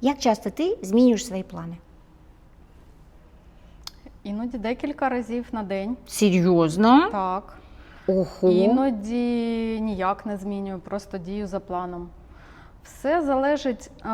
Як часто ти змінюєш свої плани? Іноді декілька разів на день. Серйозно? Так. Ого. Іноді ніяк не змінюю, просто дію за планом. Все залежить е,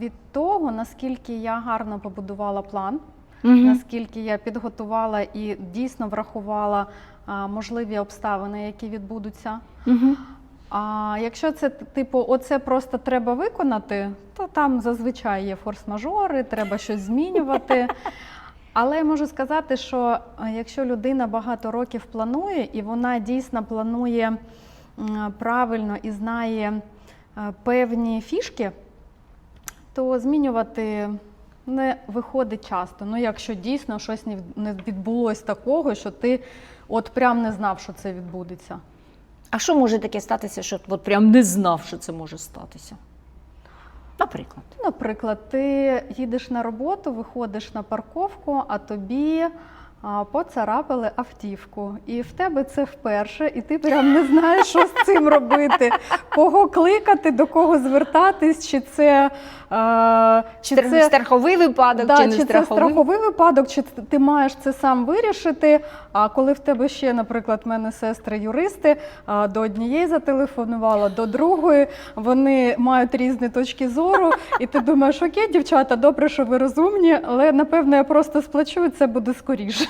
від того, наскільки я гарно побудувала план, Мгм. наскільки я підготувала і дійсно врахувала е, можливі обставини, які відбудуться. Мгм. А якщо це типу, оце просто треба виконати, то там зазвичай є форс-мажори, треба щось змінювати. Але я можу сказати, що е, якщо людина багато років планує, і вона дійсно планує правильно і знає е, певні фішки, то змінювати не виходить часто. Ну, якщо дійсно щось не від- не відбулось такого, що ти от прям не знав, що це відбудеться. А що може таке статися, що от прям не знав, що це може статися? Наприклад. Наприклад, ти їдеш на роботу, виходиш на парковку, а тобі поцарапали автівку. І в тебе це вперше, і ти прям не знаєш, що з цим робити, кого кликати, до кого звертатись, чи це, е, чи це страховий випадок Да, чи не чи це страховий? страховий випадок, чи ти маєш це сам вирішити. А коли в тебе ще, наприклад, в мене сестри юристи, а, до однієї зателефонувала, до другої, вони мають різні точки зору, і ти думаєш, окей, дівчата, добре, що ви розумні, але напевно я просто сплачу, і це буде скоріше.